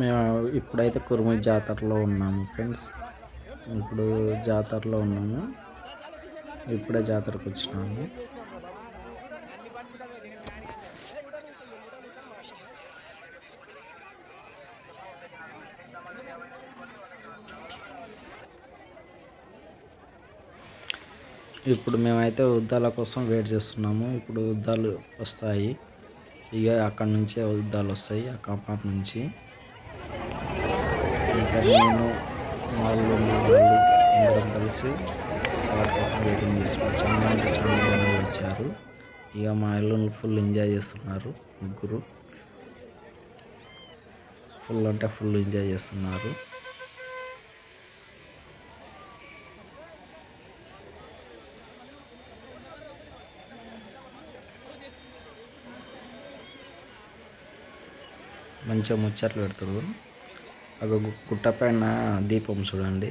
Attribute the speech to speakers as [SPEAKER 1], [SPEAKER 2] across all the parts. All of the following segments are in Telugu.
[SPEAKER 1] మేము ఇప్పుడైతే కురుము జాతరలో ఉన్నాము ఫ్రెండ్స్. ఇప్పుడు జాతరలో ఉన్నాము. ఇప్పుడే జాతరకు వచ్చినాము. ఇప్పుడు మేమైతే ఉద్దాల కోసం వెయిట్ చేస్తున్నాము. ఇప్పుడు ఉద్దాలు వస్తాయి. ఇక అక్కడ నుంచే ఉద్దాలు వస్తాయి ఆ కంపాప్ నుంచి. నేను వాళ్ళు మా వాళ్ళు అందరం కలిసి వాళ్ళ కోసం వెయిటింగ్ చేస్తున్నాం చాలా అంటే చాలా మంది వచ్చారు. ఇక మా ఇల్లు ఫుల్ ఎంజాయ్ చేస్తున్నారు ముగ్గురు. ఫుల్ అంటే ఫుల్ ఎంజాయ్ చేస్తున్నారు. మంచిగా ముచ్చట్లు పెడతారు ఒక గుట్ట పైన దీపం చూడండి.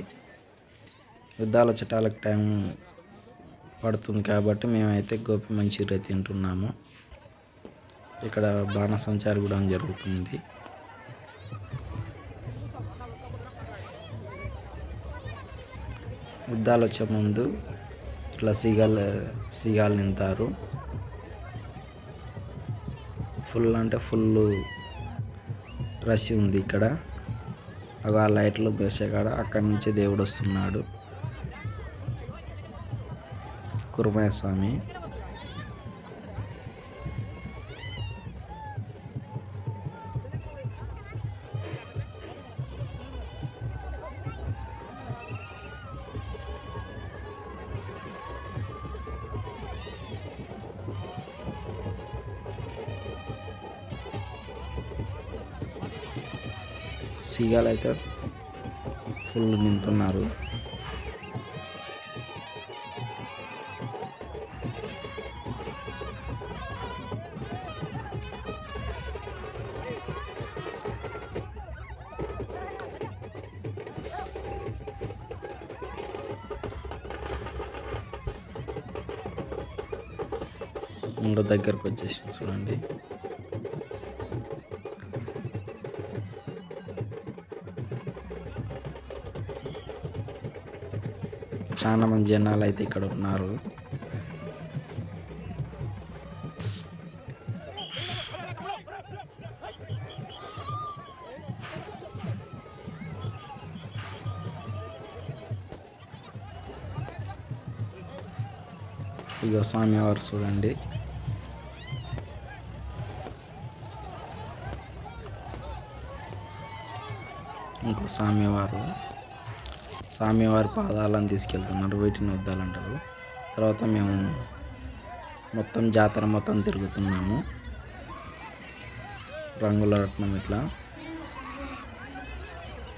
[SPEAKER 1] యుద్ధాల చట్టాలకు టైం పడుతుంది కాబట్టి మేమైతే గోపి మంచిగా తింటున్నాము. ఇక్కడ బాణసంచారి కూడా జరుగుతుంది. యుద్ధాలు వచ్చే ముందు ఇట్లా సీగాలు సీగాలు నింతారు. ఫుల్ అంటే ఫుల్ రష్ ఉంది ఇక్కడ. ఆ లైట్లు బేసే కాడ అక్కడి నుంచి దేవుడు వస్తున్నాడు. కురుమయ్య స్వామి. సీగాలు అయితే ఫుల్ నింతున్నారు ఇంకా దగ్గరకు వచ్చేసింది చూడండి. చాలా మంది జనాలు అయితే ఇక్కడ ఉన్నారు. ఇక స్వామివారు చూడండి. ఇంకో స్వామివారు స్వామివారి పాదాలను తీసుకెళ్తున్నారు వీటిని వద్దాలంటారు. తర్వాత మేము మొత్తం జాతర మొత్తం తిరుగుతున్నాము. రంగుల రత్నం ఇట్లా.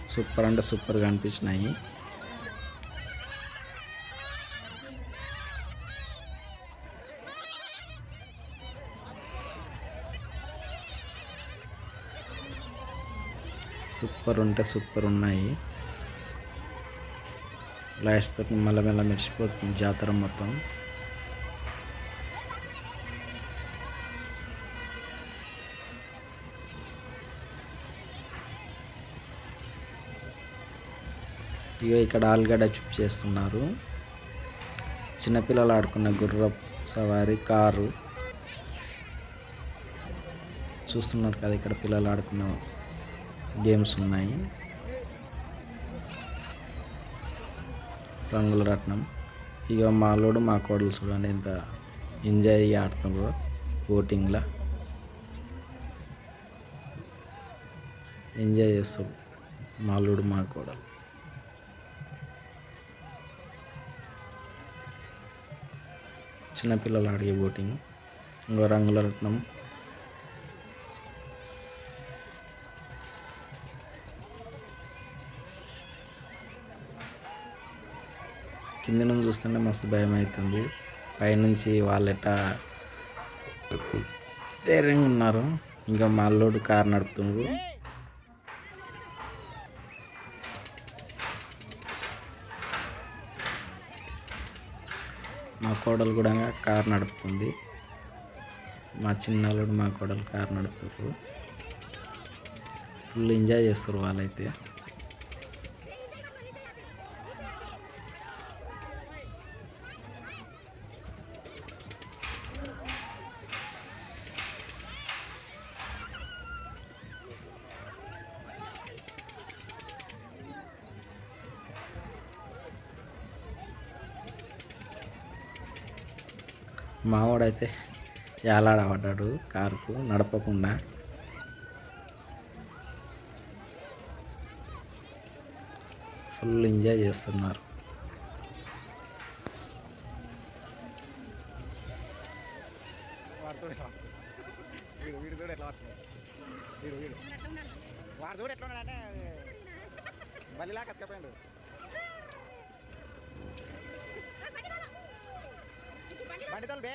[SPEAKER 1] సూపర్ అంటే సూపర్గా అనిపించినాయి. సూపర్ ఉంటే సూపర్ ఉన్నాయి. లైట్స్ తోటి మెల్లమెల్ల మెరిసిపోతుంది జాతర మొత్తం. ఇక ఇక్కడ ఆలుగడ్డ చూపు చేస్తున్నారు. చిన్నపిల్లలు ఆడుకున్న గుర్ర సవారి కారు. చూస్తున్నారు కదా ఇక్కడ పిల్లలు ఆడుకున్న గేమ్స్ ఉన్నాయి. రంగుల రత్నం ఇక మా అల్లుడు మా కోడలు చూడండి ఎంత ఎంజాయ్ ఆడుతున్నారు బోటింగ్లో ఎంజాయ్ చేస్తారు మా అల్లుడు మా కోడలు. చిన్నపిల్లలు ఆడే బోటింగ్ ఇంకో రంగుల రత్నం కింద నుంచి చూస్తుంటే మస్తు భయం అవుతుంది. పైనుంచి వాళ్ళెట ధైర్యంగా ఉన్నారు. ఇంకా మా అల్లుడు కారు నడుపుతుండ్రు మా కోడలు కూడా కారు నడుపుతుంది. మా చిన్నల్లుడు మా కోడలు కారు నడుపుతారు ఫుల్ ఎంజాయ్ చేస్తారు వాళ్ళైతే. మావాడైతే ఏలాడబడ్డాడు కారుకు నడపకుండా. ఫుల్ ఎంజాయ్ చేస్తున్నారు.
[SPEAKER 2] వాడు చూడు ఎట్లా వీడు বাড়ি তলবে।